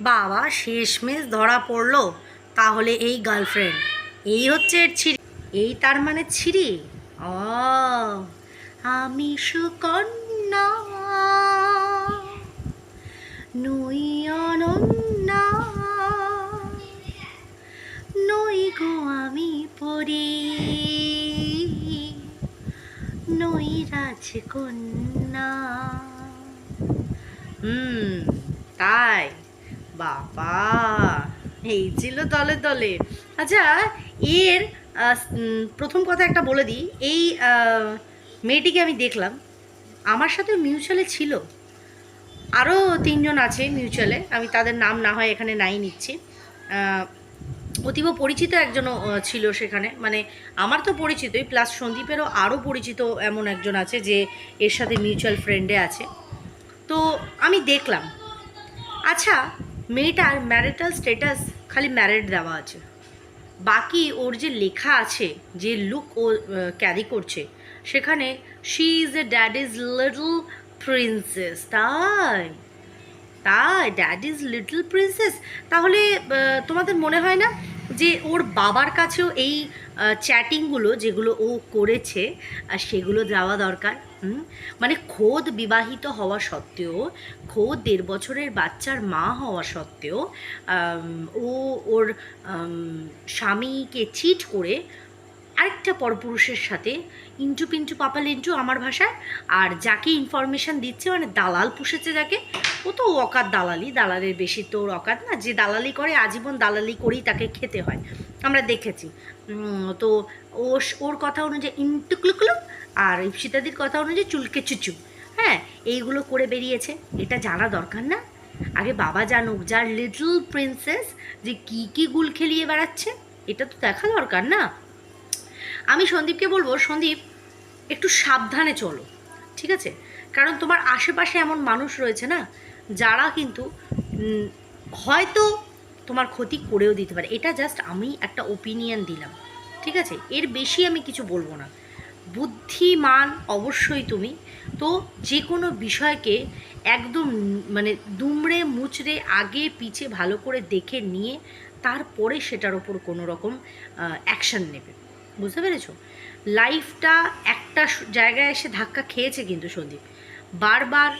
বাবা শেষমেশ ধরা পড়ল, তাহলে এই গার্লফ্রেন্ড এই হচ্ছে এর ছিরি এই তার মানে ছিরি ও, আমি সুকন্যা। নই অনন্যা। নই গো আমি পড়ি নই রাজকন্যা। হুম, তাই। বাবা, এই ছিল দলে দলে। আচ্ছা এর প্রথম কথা একটা বলে দিই। এই মেয়েটিকে আমি দেখলাম। আমার সাথে মিউচুয়ালে ছিল। আরও তিনজন আছে মিউচুয়ালে। আমি তাদের নাম না হয় এখানে নাই নিচ্ছি। অতীব পরিচিত একজনও ছিল সেখানে। মানে আমার তো পরিচিতই প্লাস সন্দীপেরও আরও পরিচিত এমন একজন আছে যে এর সাথে মিউচুয়াল ফ্রেন্ডে আছে। তো আমি দেখলাম। আচ্ছা মেয়েটার ম্যারিটাল স্ট্যাটাস খালি ম্যারিড দেওয়া আছে। বাকি ওর যে লেখা আছে, যে লুক ও ক্যারি করছে, সেখানে she is a dad is little princess তাই? তাই ড্যাড ইজ লিটল প্রিন্সেস তাহলে তোমাদের মনে হয় না যে ওর বাবার কাছেও এই চ্যাটিংগুলো যেগুলো ও করেছে সেগুলো যাওয়া দরকার? মানে খোদ বিবাহিত হওয়া সত্ত্বেও, খোদ দেড় বছরের বাচ্চার মা হওয়া সত্ত্বেও ও ওর স্বামীকে চিট করে আরেকটা পরপুরুষের সাথে ইন্টু পিন্টু পাপাল ইন্টু আমার ভাষায়, আর যাকে ইনফরমেশন দিচ্ছে মানে দালাল পুষেছে যাকে, ও তো অকাত দালালি, দালালের বেশি তো ওর অকাত না, যে দালালি করে আজীবন দালালি করেই তাকে খেতে হয়। আমরা দেখেছি। তো ও ওর কথা অনুযায়ী ইন্টুকলুকলু আর ইপসিতাদির কথা অনুযায়ী চুলকে চুচু হ্যাঁ এইগুলো করে বেরিয়েছে। এটা জানা দরকার না। আগে বাবা জানুক, যার লিটল প্রিন্সেস যে কী কী গুল খেলিয়ে বেড়াচ্ছে, এটা তো দেখা দরকার না। আমি সন্দীপকে বলব, সন্দীপ, একটু সাবধানে চলো, ঠিক আছে? কারণ তোমার আশেপাশে এমন মানুষ রয়েছে না, যারা কিন্তু হয়তো তোমার ক্ষতি করেও দিতে পারে। এটা জাস্ট আমি একটা ওপিনিয়ন দিলাম, ঠিক আছে? এর বেশি আমি কিছু বলব না। বুদ্ধিমান অবশ্যই তুমি। তো যে কোনো বিষয়কে একদম মানে দুমড়ে মুচড়ে আগে পিছে ভালো করে দেখে নিয়ে, তারপরে সেটার ওপর কোনো রকম অ্যাকশন নেবে। বুঝতে পেরেছ? লাইফটা একটা জায়গায় এসে ধাক্কা খেয়েছে কিন্তু সন্দীপ। বারবার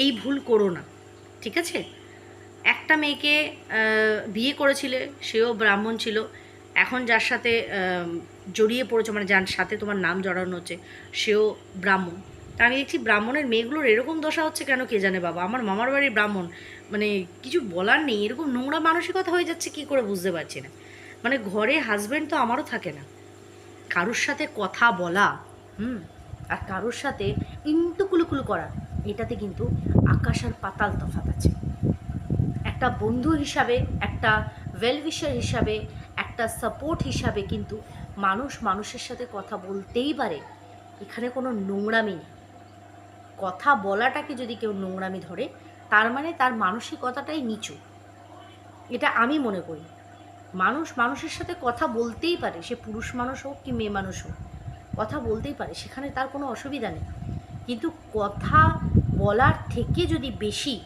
এই ভুল করো না, ঠিক আছে? একটা মেয়েকে বিয়ে করেছিলে, সেও ব্রাহ্মণ ছিল। এখন যার সাথে জড়িয়ে পড়েছো মানে যার সাথে তোমার নাম জড়ানো হচ্ছে, সেও ব্রাহ্মণ। তা আমি দেখছি ব্রাহ্মণের মেয়েগুলোর এরকম দশা হচ্ছে কেন কে জানে বাবা? আমার মামার বাড়ির ব্রাহ্মণ মানে কিছু বলার নেই। এরকম নোংরা মানসিকতা হয়ে যাচ্ছে, কি করে বুঝতে পারছি না? মানে ঘরে হাজব্যান্ড তো আমারও থাকে না। কারোর সাথে কথা বলা, হুম, আর কারোর সাথে ইন্টু কুলুকুলু করা, এটাতে কিন্তু আকাশ আর পাতাল তফাত আছে। একটা বন্ধু হিসাবে, একটা ওয়েলউইশার হিসাবে, একটা সাপোর্ট হিসাবে কিন্তু মানুষ মানুষের সাথে কথা বলতেই পারে, এখানে কোনো নোংরামি নেই। কথা বলাটাকে যদি কেউ নোংরামি ধরে, তার মানে তার মানসিকতাটাই নিচু। এটা আমি মনে করি। মানুষ মানুষের সাথে কথা বলতেই পারে, সে পুরুষ মানুষ হোক কি মেয়ে মানুষ হোক, কথা বলতেই পারে, সেখানে তার কোনো অসুবিধা নেই। কিন্তু কথা বলার থেকে যদি বেশি,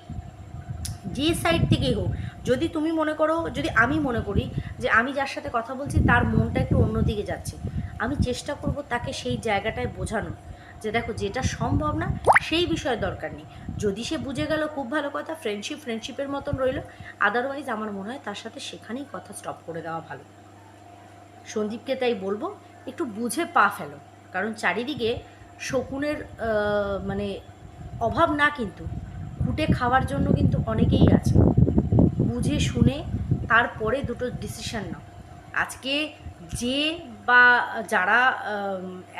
যে সাইড থেকেই হোক, যদি তুমি মনে করো, যদি আমি মনে করি যে আমি যার সাথে কথা বলছি, তার মনটা একটু অন্যদিকে যাচ্ছে, আমি চেষ্টা করব তাকে সেই জায়গাটায় বোঝানো যে দেখো যেটা সম্ভব না, সেই বিষয়ে দরকার নেই। যদি সে বুঝে গেল, খুব ভালো কথা ফ্রেন্ডশিপ ফ্রেন্ডশিপের মতন রইল আদারওয়াইজ আমার মনে হয় তার সাথে সেখানেই কথা স্টপ করে দেওয়া ভালো। সন্দীপকে তাই বলব, একটু বুঝে পা ফেলো, কারণ চারিদিকে শকুনের মানে অভাব না কিন্তু কুটে খাওয়ার জন্য কিন্তু অনেকেই আছে। বুঝে শুনে তারপরে দুটো ডিসিশন নাও। আজকে যে বা যারা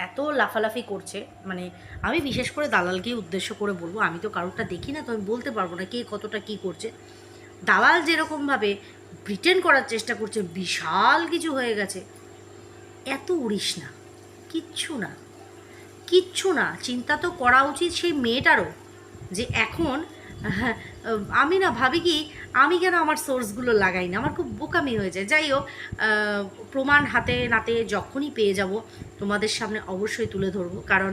এত লাফালাফি করছে মানে আমি বিশেষ করে দালালকেই উদ্দেশ্য করে বলব, আমি তো কারোরটা দেখি না, তো আমি বলতে পারব না কে কতটা কী করছে। দালাল যেরকমভাবে ব্রিটেন করার চেষ্টা করছে, বিশাল কিছু হয়ে গেছে। এত উড়িস না, কিচ্ছু না কিচ্ছু না, চিন্তা তো করা উচিত সেই মেয়েটারও যে এখন আমি না ভাবি কি, আমি কেন আমার সোর্সগুলো লাগাই না? আমার খুব বোকামি হয়ে যায়। যাই হোক প্রমাণ হাতে নাতে যখনই পেয়ে যাব, তোমাদের সামনে অবশ্যই তুলে ধরবো। কারণ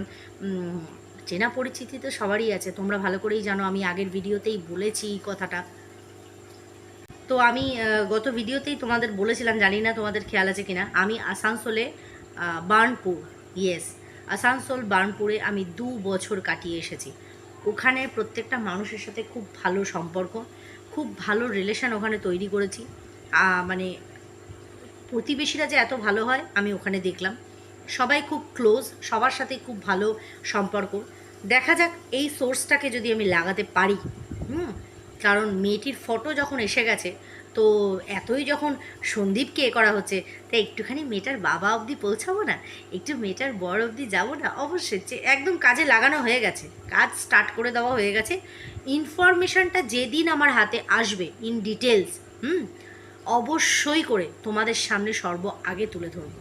চেনা পরিচিতি তো সবারই আছে। তোমরা ভালো করেই জানো, আমি আগের ভিডিওতেই বলেছি এই কথাটা। তো আমি গত ভিডিওতেই তোমাদের বলেছিলাম, জানি না তোমাদের খেয়াল আছে কিনা, আমি আসানসোলে বার্নপুর ইয়েস আসানসোল, বার্নপুরে আমি দু বছর কাটিয়ে এসেছি। ওখানে প্রত্যেকটা মানুষের সাথে খুব ভালো সম্পর্ক, খুব ভালো রিলেশান ওখানে তৈরি করেছি। মানে প্রতিবেশীরা যে এত ভালো হয়, আমি ওখানে দেখলাম। সবাই খুব ক্লোজ সবার সাথে খুব ভালো সম্পর্ক। দেখা যাক এই সোর্সটাকে যদি আমি লাগাতে পারি, হুম? কারণ মেয়েটির ফটো যখন এসে গেছে তো এতই যখন সন্দীপকে এ করা হচ্ছে তাই একটুখানি মেয়েটার বাবা অবধি পৌঁছাবো না? একটু মেয়েটার বড় অবধি যাব না? অবশ্যই একদম কাজে লাগানো হয়ে গেছে। কাজ স্টার্ট করে দেওয়া হয়ে গেছে। ইনফরমেশনটা যেদিন আমার হাতে আসবে ইন ডিটেলস হুম? অবশ্যই করে তোমাদের সামনে সর্ব আগে তুলে ধরবো।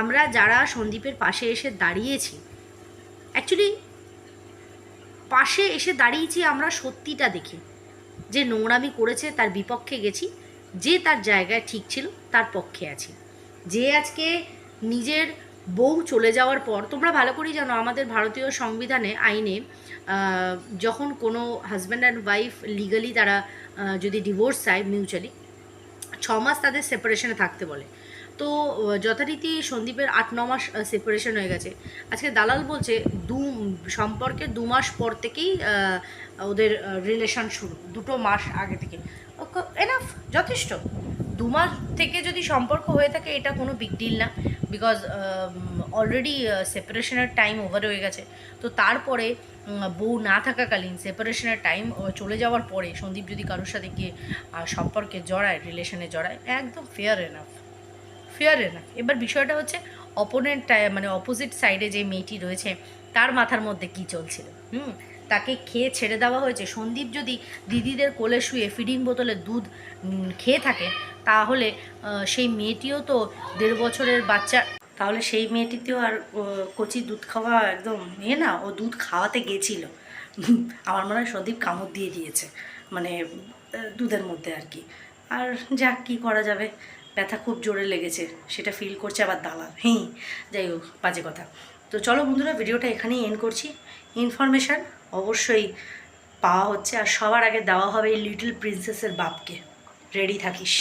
আমরা যারা সন্দীপের পাশে এসে দাঁড়িয়েছি অ্যাকচুয়ালি পাশে এসে দাঁড়িয়েছি আমরা সত্যিটা দেখে। যে নোংরামি করেছে তার বিপক্ষে গেছি, যে তার জায়গায় ঠিক ছিল তার পক্ষে আছি। যে আজকে নিজের বউ চলে যাওয়ার পর, তোমরা ভালো করেই জানো আমাদের ভারতীয় সংবিধানে, আইনে যখন কোনো হাজব্যান্ড অ্যান্ড ওয়াইফ লিগালি তারা যদি ডিভোর্স চায় মিউচুয়ালি ছ মাস তাদের সেপারেশনে থাকতে বলে। তো যথারীতি সন্দীপের আট, ন মাস সেপারেশন হয়ে গেছে। আজকে দালাল বলছে, দু, সম্পর্কে দু মাস পর থেকেই ওদের রিলেশন শুরু, দুটো মাস আগে থেকে। এনাফ যথেষ্ট। দু মাস থেকে যদি সম্পর্ক হয়ে থাকে, এটা কোনো বিগ ডিল না বিকজ অলরেডি সেপারেশনের টাইম ওভার হয়ে গেছে। তো তারপরে বউ না থাকাকালীন সেপারেশনের টাইম চলে যাওয়ার পরে সন্দীপ যদি কারোর সাথে গিয়ে সম্পর্কে জড়ায় রিলেশনে জড়ায়, একদম ফেয়ার এনাফ ফেয়ার এনাফ এবার বিষয়টা হচ্ছে অপোনেন্ট মানে অপোজিট সাইডে যে মেয়েটি রয়েছে, তার মাথার মধ্যে কি চলছিল? হুম? তাকে খেয়ে ছেড়ে দেওয়া হয়েছে। সন্দীপ যদি দিদিদের কোলে শুয়ে ফিডিং বোতলে দুধ খেয়ে থাকে, তাহলে সেই মেয়েটিও তো দেড় বছরের বাচ্চা। তাহলে সেই মেয়েটিতেও আর কচি দুধ খাওয়া একদম ইয়ে না, ও দুধ খাওয়াতে গেছিল। আমার মনে হয় সন্দীপ কামড় দিয়ে দিয়েছে মানে দুধের মধ্যে আর কি। আর যাক, কী করা যাবে? ব্যথা খুব জোরে লেগেছে, সেটা ফিল করছে আবার দালাল। হ্যাঁ যাই হোক, বাজে কথা। তো চলো বন্ধুরা, ভিডিওটা এখানেই এন্ড করছি। ইনফরমেশান অবশ্যই পাওয়া হচ্ছে, আর সবার আগে দেওয়া হবে এই লিটল প্রিন্সেসের বাপকে। রেডি থাকিস।